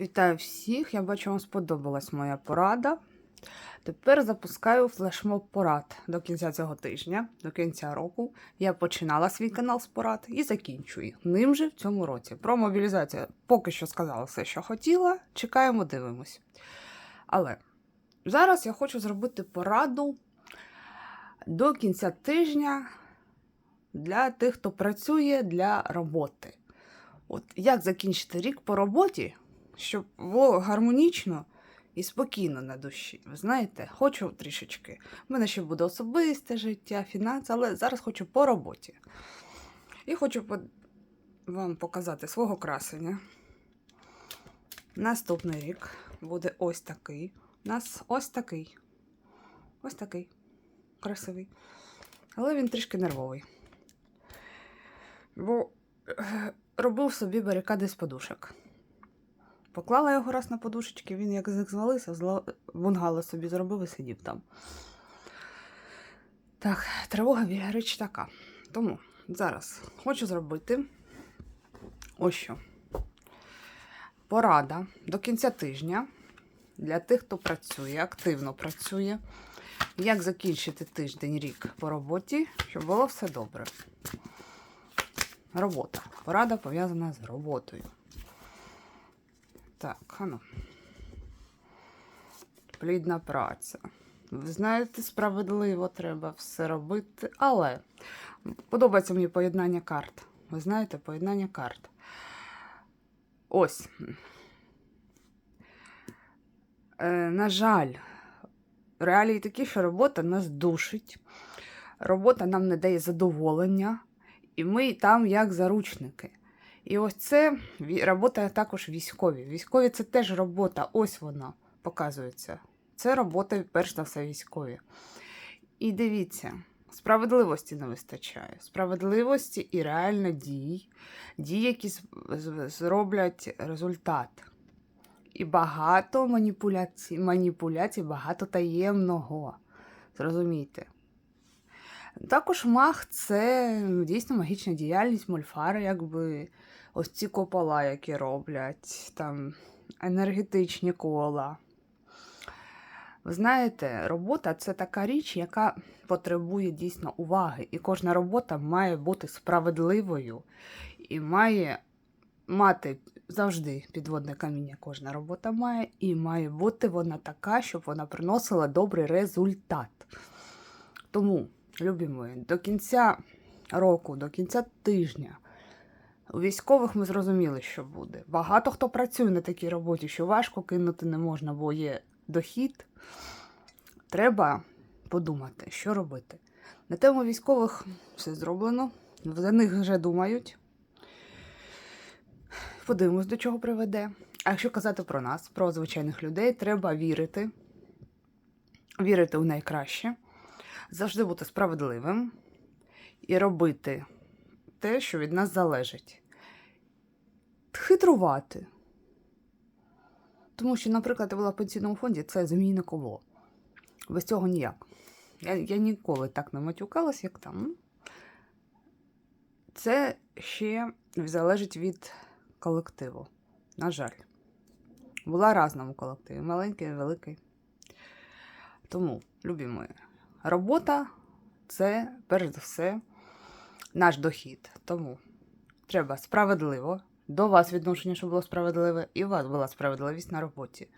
Вітаю всіх! Я бачу, вам сподобалась моя порада. Тепер запускаю флешмоб порад до кінця цього тижня, до кінця року. Я починала свій канал з порад і закінчую ним же в цьому році. Про мобілізацію поки що сказала все, що хотіла. Чекаємо, дивимось. Але зараз я хочу зробити пораду до кінця тижня для тих, хто працює для роботи. От як закінчити рік по роботі, щоб було гармонічно і спокійно на душі. Ви знаєте, хочу трішечки. У мене ще буде особисте життя, фінанси, але зараз хочу по роботі. І хочу вам показати свого красення. Наступний рік буде ось такий. У нас ось такий. Ось такий. Красивий. Але він трішки нервовий. Бо е, робив собі барикади з подушок. Поклала його раз на подушечки, він як звалився, зла... бунгало собі зробив і сидів там. Так, тривога річ така. Тому зараз хочу зробити ось що. Порада до кінця тижня для тих, хто працює, активно працює. Як закінчити тиждень рік по роботі, щоб було все добре. Робота. Порада пов'язана з роботою. Так, ану. Плідна праця. Ви знаєте, справедливо треба все робити, але подобається мені поєднання карт. Ви знаєте, поєднання карт. Ось. Е, на жаль, реалії такі, що робота нас душить. Робота нам не дає задоволення, і ми там як заручники. І ось це робота також військові. Військові це теж робота, ось вона показується. Це робота, перш за все, військові. І дивіться, справедливості не вистачає. Справедливості і реально дій, дій, які зроблять результат. І багато маніпуляцій, маніпуляцій, багато таємного. Зрозумійте. Також маг це дійсно магічна діяльність, мольфари, якби ось ці копола, які роблять, там енергетичні кола. Ви знаєте, робота це така річ, яка потребує дійсно уваги. І кожна робота має бути справедливою і має мати завжди підводне каміння. Кожна робота має, і має бути вона така, щоб вона приносила добрий результат. Тому, любі мої, до кінця року, до кінця тижня. У військових ми зрозуміли, що буде. Багато хто працює на такій роботі, що важко кинути не можна, бо є дохід. Треба подумати, що робити. На тему військових все зроблено. За них вже думають. Подивимось, до чого приведе. А якщо казати про нас, про звичайних людей, треба вірити, вірити у найкраще, завжди бути справедливим і робити те, що від нас залежить. Хитрувати. Тому що, наприклад, я була в пенсійному фонді, це змійне коло. Без цього ніяк. Я, я ніколи так не матюкалась, як там. Це ще залежить від колективу. На жаль. Була разному колективі, маленький, великий. Тому, любі мої, робота це, перш за все, наш дохід. Тому треба справедливо, до вас відношення, щоб було справедливе, і у вас була справедливість на роботі.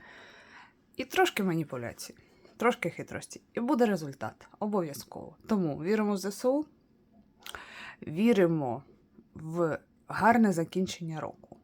І трошки маніпуляцій, трошки хитрості. І буде результат. Обов'язково. Тому віримо в ЗСУ, віримо в гарне закінчення року.